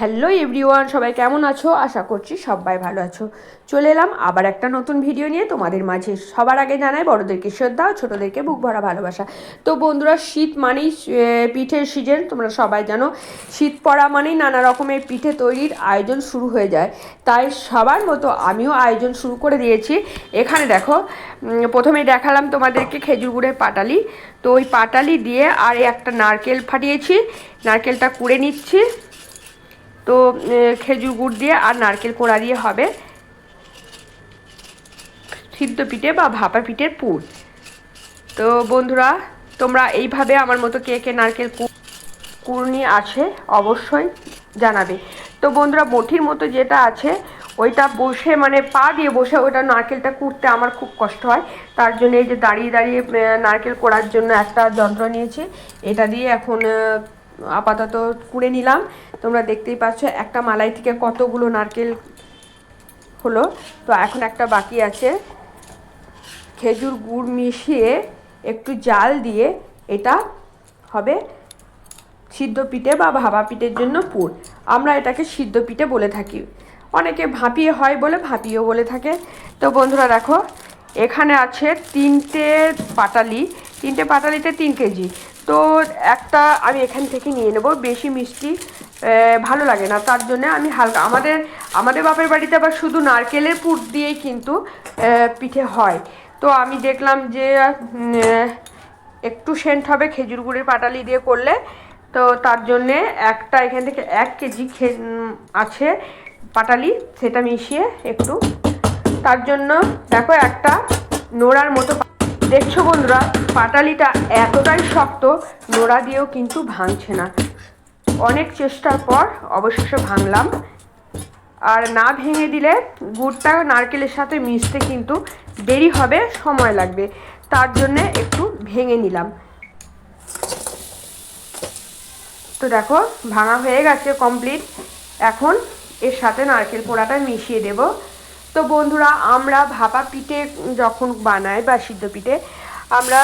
Hello everyone, সবাই কেমন আছো? আশা করছি সবাই ভালো আছো। চলে এলাম আবার একটা নতুন ভিডিও নিয়ে তোমাদের মাঝে। সবার আগে জানাই, বড়োদেরকে শ্রদ্ধা ছোটোদেরকে বুক ভরা ভালোবাসা। তো বন্ধুরা, শীত মানেই পিঠের সিজন তোমরা সবাই জানো। শীত পড়া মানেই নানা রকমের পিঠে তৈরির আয়োজন শুরু হয়ে যায়। তাই সবার মতো আমিও আয়োজন শুরু করে দিয়েছি। এখানে দেখো প্রথমে দেখালাম তোমাদেরকে খেজুর গুড়ের পাটালি। তো ওই পাটালি দিয়ে আর একটা নারকেল ফাটিয়েছি। নারকেলটা কুড়ে নিচ্ছি। তো খেজুর গুড় দিয়ে আর নারকেল কোড়া দিয়ে হবে সিদ্ধ পিঠে বা ভাপা পিঠের পুর। তো বন্ধুরা, তোমরা এইভাবে আমার মতো কে কে নারকেল কুড়নি আছে অবশ্যই জানাবে। তো বন্ধুরা বটির মতো যেটা আছে, ওইটা বসে মানে পা দিয়ে বসে ওইটা নারকেলটা কুড়তে আমার খুব কষ্ট হয়। তার জন্য এই যে দাঁড়িয়ে দাঁড়িয়ে নারকেল কোড়ার জন্য একটা যন্ত্র নিয়েছি। এটা দিয়ে এখন আপাতত কুড়ে নিলাম। তোমরা দেখতেই পাচ্ছ একটা মালাই থেকে কতগুলো নারকেল হলো। তো এখন একটা বাকি আছে। খেজুর গুড় মিশিয়ে একটু জাল দিয়ে এটা হবে সিদ্ধ পিঠে বা ভাপা পিঠের জন্য পুর। আমরা এটাকে সিদ্ধ পিঠে বলে থাকি। অনেকে ভাপিয়ে হয় বলে, ভাপিয়েও বলে থাকে। তো বন্ধুরা দেখো, এখানে আছে তিনটে পাটালি। তিনটে পাটালিতে তিন কেজি। তো একটা আমি এখান থেকে নিয়ে নেব, বেশি মিষ্টি ভালো লাগে না। তার জন্য আমি হালকা, আমাদের আমাদের বাপের বাড়িতে আবার শুধু নারকেলের পুর দিয়েই কিন্তু পিঠে হয়। তো আমি দেখলাম যে একটু সেন্ট হবে, খেজুর গুড়ের পাটালি দিয়ে করলে। তো তার জন্যে একটা এখান থেকে এক কেজি খে আছে পাটালি, সেটা মিশিয়ে একটু। তার জন্য দেখো একটা নোড়ার মতো দেখছ বন্ধুরা, পাটালিটা এতটাই শক্ত, নোড়া দিয়েও কিন্তু ভাঙছে না। অনেক চেষ্টার পর অবশেষে ভাঙলাম। আর না ভেঙে দিলে গুড়টা নারকেলের সাথে মিশতে কিন্তু দেরি হবে, সময় লাগবে। তার জন্যে একটু ভেঙে নিলাম। তো দেখো, ভাঙা হয়ে গেছে কমপ্লিট এখন এর সাথে নারকেল পোড়াটা মিশিয়ে দেব। তো বন্ধুরা, আমরা ভাপা পিঠে যখন বানাই বা সিদ্ধ পিঠে, আমরা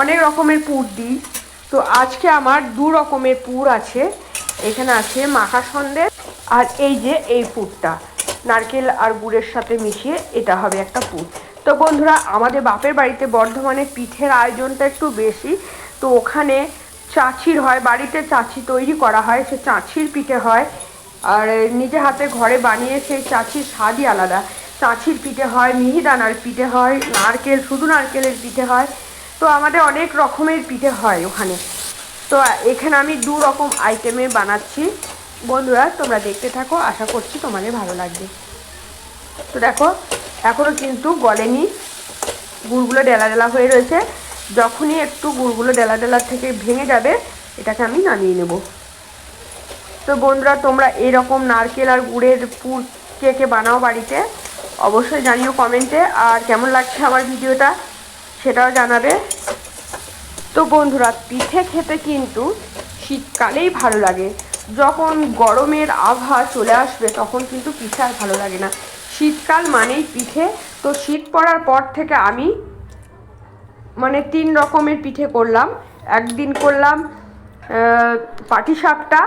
অনেক রকমের পুর দিই। তো আজকে আমার দু রকমের পুর আছে। এখানে আছে মাখা সন্দেশ আর এই যে এই পুরটা। নারকেল আর গুড়ের সাথে মিশিয়ে এটা হবে একটা পুর। তো বন্ধুরা, আমাদের বাপের বাড়িতে বর্ধমানে পিঠের আয়োজনটা একটু বেশি। তো ওখানে চাচির হয়, বাড়িতে চাচি তৈরি করা হয়। সে চাচির পিঠে হয়। আর নিজে হাতে ঘরে বানিয়ে সেই চাচির স্বাদই আলাদা। চাচির পিঠে হয়, মিহিদানার পিঠে হয়, নারকেল, শুধু নারকেলের পিঠে হয়। তো আমাদের অনেক রকমের পিঠে হয় ওখানে। তো এখানে আমি দু রকম আইটেমে বানাচ্ছি। বন্ধুরা, তোমরা দেখতে থাকো, আশা করছি তোমাদের ভালো লাগবে। তো দেখো এখনও কিন্তু গলেনি। গুড়গুলো ডেলা ডেলা হয়ে রয়েছে। যখনই একটু গুড়গুলো ডেলা ডেলার থেকে ভেঙে যাবে, এটাকে আমি নামিয়ে নেব। তো বন্ধুরা, তোমরা এরকম নারকেল আর গুড়ের পুর কে বানাও বাড়িতে, অবশ্যই জানিও কমেন্টে। আর কেমন লাগছে আমার ভিডিওটা, সেটাও জানাবে। তো বন্ধুরা, পিঠে খেতে কিন্তু শীতকালেই ভালো লাগে। যখন গরমের আবহাওয়া চলে আসবে, তখন কিন্তু পিঠে আর ভালো লাগে না। শীতকাল মানেই পিঠে। তো শীত পড়ার পর থেকে আমি মানে তিন রকমের পিঠে করলাম। একদিন করলাম পাটি সাপটা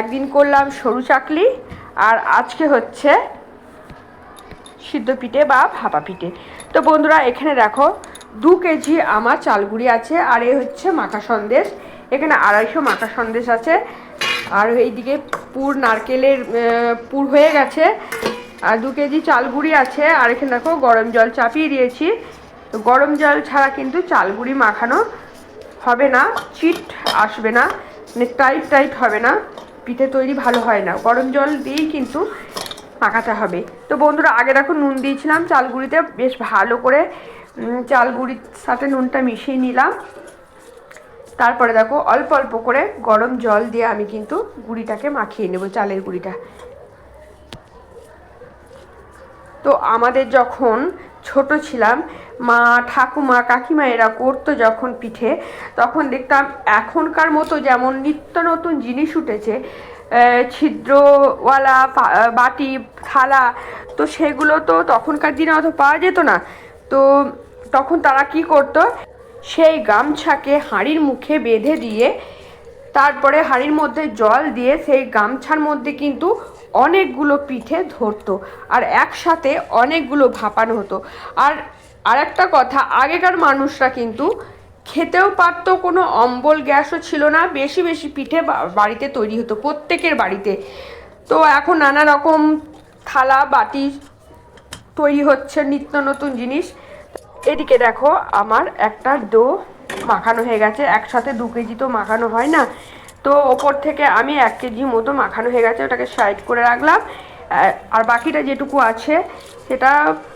একদিন করলাম সরু চাকলি, আর আজকে হচ্ছে সিদ্ধ পিঠে বা ভাপা পিঠে। তো বন্ধুরা, এখানে দেখো, দু কেজি আমার চালগুড়ি আছে, আর এ হচ্ছে মাখা সন্দেশ। এখানে আড়াইশো মাখা সন্দেশ আছে। আর এইদিকে পুর, নারকেলের পুর হয়ে গেছে। আর দু কেজি চালগুড়ি আছে, আর এখানে দেখো, গরম জল চাপিয়ে দিয়েছি। তো গরম জল ছাড়া কিন্তু চালগুড়ি মাখানো হবে না, চিট আসবে না মানে টাইট টাইট হবে না। পিঠে তৈরি ভালো হয় না। গরম জল দিয়েই কিন্তু মাখাতে হবে। তো বন্ধুরা, আগে দেখো নুন দিয়েছিলাম চালগুড়িতে, বেশ ভালো করে চালগুড়ির সাথে নুনটা মিশিয়ে নিলাম। তারপরে দেখো অল্প অল্প করে গরম জল দিয়ে আমি কিন্তু গুঁড়িটাকে মাখিয়ে নেব, চালের গুঁড়িটা। তো আমাদের যখন ছোট ছিলাম। মা, ঠাকুমা, কাকিমা এরা করতো যখন পিঠে। তখন দেখতাম এখনকার মতো যেমন নিত্য নতুন জিনিস উঠেছে ছিদ্রওয়ালা বাটি, থালা, তো সেগুলো তো তখনকার দিনে অত পাওয়া যেত না। তো তখন তারা কি করতো? সেই গামছাকে হাঁড়ির মুখে বেঁধে দিয়ে তারপরে হাঁড়ির মধ্যে জল দিয়ে সেই গামছার মধ্যে কিন্তু অনেকগুলো পিঠে ধরতো আর একসাথে অনেকগুলো ভাপানো হতো। আর আরেকটা কথা, আগেকার মানুষরা কিন্তু খেতেও পারতো, কোনো অম্বল গ্যাসও ছিল না, বেশি বেশি পিঠে বাড়িতে তৈরি হতো, প্রত্যেকের বাড়িতে। তো এখন নানা রকম থালা, বাটি তৈরি হচ্ছে, নিত্য নতুন জিনিস। এদিকে দেখো, আমার একটা ডো মাখানো হয়ে গেছে। একসাথে দু কেজি তো মাখানো হয় না। তো ওপর থেকে আমি এক কেজি মতো মাখানো হয়ে গেছে, ওটাকে সাইড করে রাখলাম। আর বাকিটা যেটুকু আছে, সেটা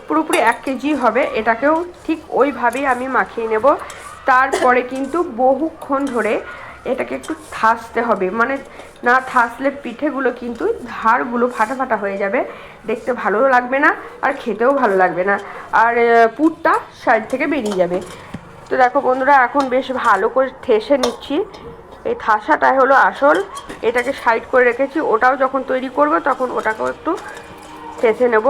পুরোপুরি এক কেজি হবে। এটাকেও ঠিক ওইভাবেই আমি মাখিয়ে নেব। তারপরে কিন্তু বহুক্ষণ ধরে এটাকে একটু থাসতে হবে। মানে না থাসলে পিঠেগুলো কিন্তু ধারগুলো ফাটা ফাটা হয়ে যাবে। দেখতে ভালো লাগবে না, আর খেতেও ভালো লাগবে না। আর পুরটা সাইড থেকে বেরিয়ে যাবে। তো দেখো বন্ধুরা, এখন বেশ ভালো করে ঠেসে নিচ্ছি। এই থাসাটাই হলো আসল। এটাকে সাইড করে রেখেছি, ওটাও যখন তৈরি করব তখন ওটাকেও একটু ঠেসে নেব।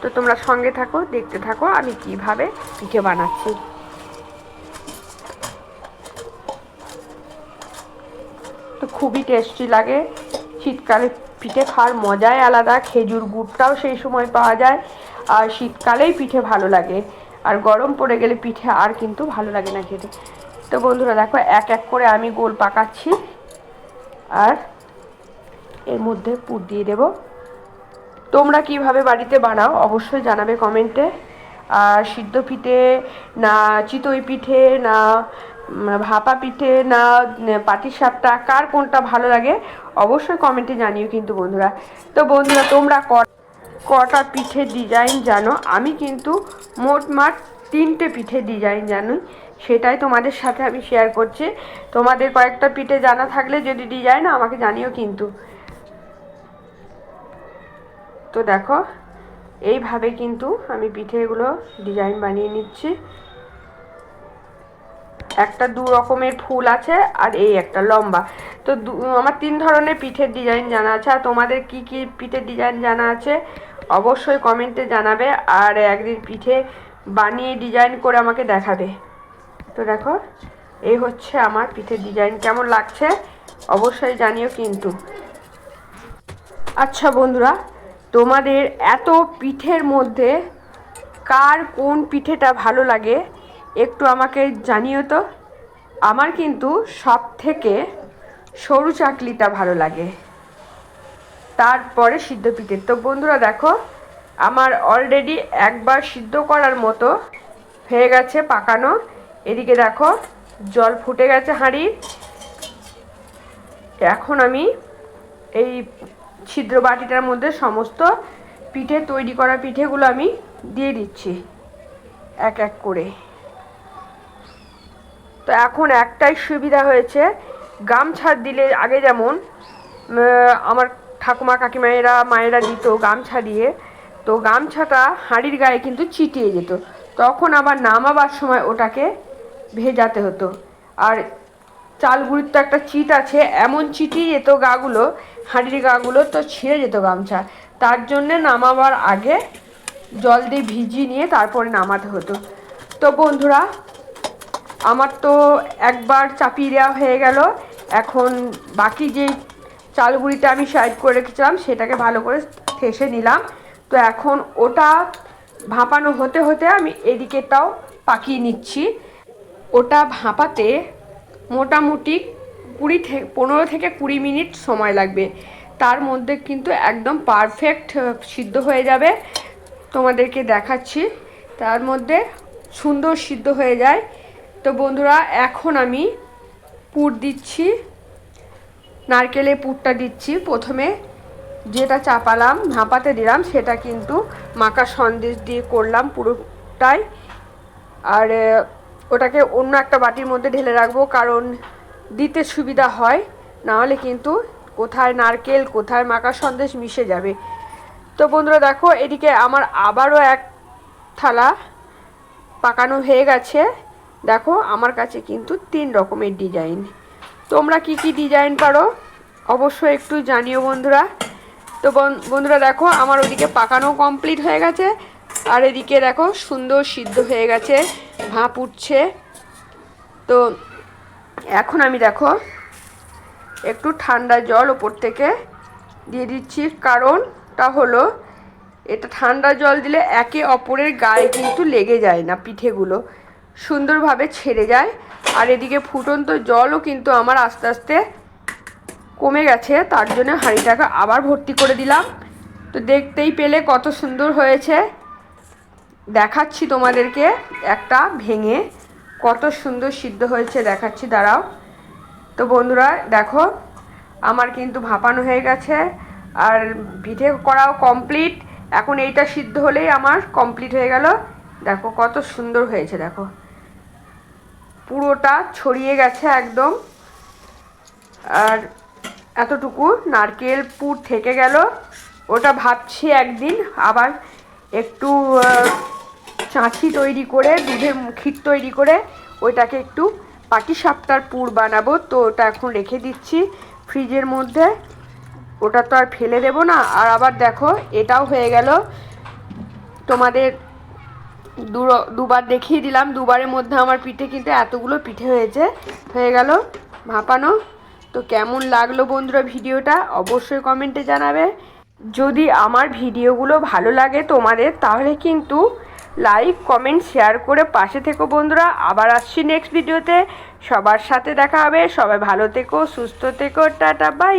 তো তোমরা সঙ্গে থাকো, দেখতে থাকো, আমি কীভাবে পিঠে বানাচ্ছি। তো খুবই টেস্টি লাগে। শীতকালে পিঠে খাওয়ার মজাই আলাদা, খেজুর গুড়টাও সেই সময় পাওয়া যায়। আর শীতকালেই পিঠে ভালো লাগে। আর গরম পড়ে গেলে পিঠে আর কিন্তু ভালো লাগে না খেতে। তো বন্ধুরা দেখো, এক এক করে আমি গোল পাকাচ্ছি। আর এর মধ্যে পুর দিয়ে দেব। তোমরা কীভাবে বাড়িতে বানাও অবশ্যই জানাবে কমেন্টে। আর সিদ্ধ পিঠে না চিতই পিঠে না ভাপা পিঠে না পাটিসাপটা কার কোনটা ভালো লাগে অবশ্যই কমেন্টে জানিও কিন্তু বন্ধুরা। তো বন্ধুরা, তোমরা ক- কটা পিঠের ডিজাইন জানো? আমি কিন্তু মোটমাট তিনটে পিঠের ডিজাইন জানি। সেটাই তোমাদের সাথে আমি শেয়ার করছি। তোমাদের কয়েকটা পিঠে জানা থাকলে যদি ডিজাইন আমাকে জানিও কিন্তু। তো দেখো, এইভাবে কিন্তু আমি পিঠেগুলো ডিজাইন বানিয়ে নিচ্ছি। একটা দু রকমের ফুল আছে আর এই একটা লম্বা। তো আমার তিন ধরনের পিঠের ডিজাইন জানা আছে। আর তোমাদের কি কি পিঠের ডিজাইন জানা আছে? অবশ্যই কমেন্টে জানাবে আর একদিন পিঠে বানিয়ে ডিজাইন করে আমাকে দেখাবে। তো দেখো, এই হচ্ছে আমার পিঠের ডিজাইন কেমন লাগছে? অবশ্যই জানিও কিন্তু। আচ্ছা বন্ধুরা, তোমাদের এত পিঠের মধ্যে কার কোন পিঠেটা ভালো লাগে একটু আমাকে জানিও তো। আমার কিন্তু সব থেকে সরু চাকলিটা ভালো লাগে। তারপরে সিদ্ধ পিঠে। তো বন্ধুরা দেখো, আমার অলরেডি একবার সিদ্ধ করার মতো হয়ে গেছে পাকানো। এদিকে দেখো, জল ফুটে গেছে হাঁড়ির এখন আমি এই ছিদ্র বাটিটার মধ্যে সমস্ত পিঠে, তৈরি করা পিঠেগুলো আমি দিয়ে দিচ্ছি, এক এক করে। তো এখন একটাই সুবিধা হয়েছে, গামছা দিলে আগে যেমন আমার ঠাকুমা কাকিমায়েরা, মায়েরা দিত গামছা দিয়ে। তো গামছাটা হাঁড়ির গায়ে কিন্তু চিটিয়ে যেত। তখন আবার নামাবার সময় ওটাকে ভেজাতে হতো। আর চালগুড়ির তো একটা চিট আছে, এমন চিটিয়ে যেত গাগুলো, হাঁড়ির গাগুলো তো ছিঁড়ে যেত গামছা। তার জন্যে নামাবার আগে জল দিয়ে ভিজিয়ে নিয়ে তারপরে নামাতে হতো। তো বন্ধুরা, আমার তো একবার চাপিয়ে দেওয়া হয়ে গেল। এখন বাকি যে চালগুড়িটা আমি সাইড করে রেখেছিলাম, সেটাকে ভালো করে ঠেসে নিলাম। তো এখন ওটা ভাপানো হতে হতে আমি এদিকেটাও পাকিয়ে নিচ্ছি। ওটা ভাপাতে মোটামুটি কুড়ি থেকে পনেরো থেকে কুড়ি মিনিট সময় লাগবে। তার মধ্যে কিন্তু একদম পারফেক্ট সিদ্ধ হয়ে যাবে। তোমাদেরকে দেখাচ্ছি। তার মধ্যে সুন্দর সিদ্ধ হয়ে যায়। তো বন্ধুরা, এখন আমি পুর দিচ্ছি। নারকেলের পুরটা দিচ্ছি প্রথমে। যেটা চাপালাম ভাপাতে দিলাম, সেটা কিন্তু মাখা সন্দেশ দিয়ে করলাম পুরোটাই। আর ওটাকে অন্য একটা বাটির মধ্যে ঢেলে রাখব, কারণ দিতে সুবিধা হয়, নাহলে কিন্তু কোথায় নারকেল, কোথায় মাখা সন্দেশ মিশে যাবে। তো বন্ধুরা, দেখো, এদিকে আমার আবারও এক থালা পাকানো হয়ে গেছে। দেখো, আমার কাছে কিন্তু তিন রকমের ডিজাইন। তোমরা কি কি ডিজাইন পারো? অবশ্যই একটু জানিও বন্ধুরা। তো বন- বন্ধুরা দেখো, আমার ওদিকে পাকানো কমপ্লিট হয়ে গেছে। আর এদিকে দেখো, সুন্দর সিদ্ধ হয়ে গেছে, ভাপ উঠছে। তো এখন আমি দেখো, একটু ঠান্ডা জল ওপর থেকে দিয়ে দিচ্ছি। কারণটা হলো, এটা ঠান্ডা জল দিলে একে অপরের গায়ে কিন্তু লেগে যায় না পিঠেগুলো। সুন্দরভাবে ছেড়ে যায়। আর এদিকে ফুটন্ত জলও কিন্তু আমার আস্তে আস্তে কমে গেছে, তার জন্য হাঁড়িটাকে আবার ভর্তি করে দিলাম। তো দেখতেই পেলে কত সুন্দর হয়েছে। দেখাচ্ছি তোমাদেরকে একটা ভেঙে কত সুন্দর সিদ্ধ হয়েছে, দেখাচ্ছি, দাঁড়াও। তো বন্ধুরা, দেখো, আমার কিন্তু ভাপানো হয়ে গেছে, আর পিঠে করাও কমপ্লিট এখন এইটা সিদ্ধ হলেই আমার কমপ্লিট হয়ে গেল। দেখো, কত সুন্দর হয়েছে, দেখো। পুরোটা ছড়িয়ে গেছে একদম। আর এতটুকু নারকেল পুর থেকে গেল। ওটা ভাবছি একদিন আবার একটু চাঁচি তৈরি করে, দুধের ক্ষীর তৈরি করে ওইটাকে একটু পাটি সাপটার পুর বানাবো। তো ওটা এখন রেখে দিচ্ছি ফ্রিজের মধ্যে। ওটা তো আর ফেলে দেবো না। আর আবার দেখো, এটাও হয়ে গেল। তোমাদের দুবার দেখিয়ে দিলাম। দুবারের মধ্যে আমার পিঠে কিন্তু এতগুলো পিঠে হয়েছে। হয়ে গেল ভাপানো। তো কেমন লাগল বন্ধুরা ভিডিওটা অবশ্যই কমেন্টে জানাবে। যদি আমার ভিডিওগুলো ভালো লাগে তোমাদের, তাহলে কিন্তু লাইক, কমেন্ট, শেয়ার করে পাশে থেকো বন্ধুরা। আবার আসছি নেক্সট ভিডিওতে সবার সাথে দেখা হবে। সবাই ভালো থেকো, সুস্থ থেকো। Tata bye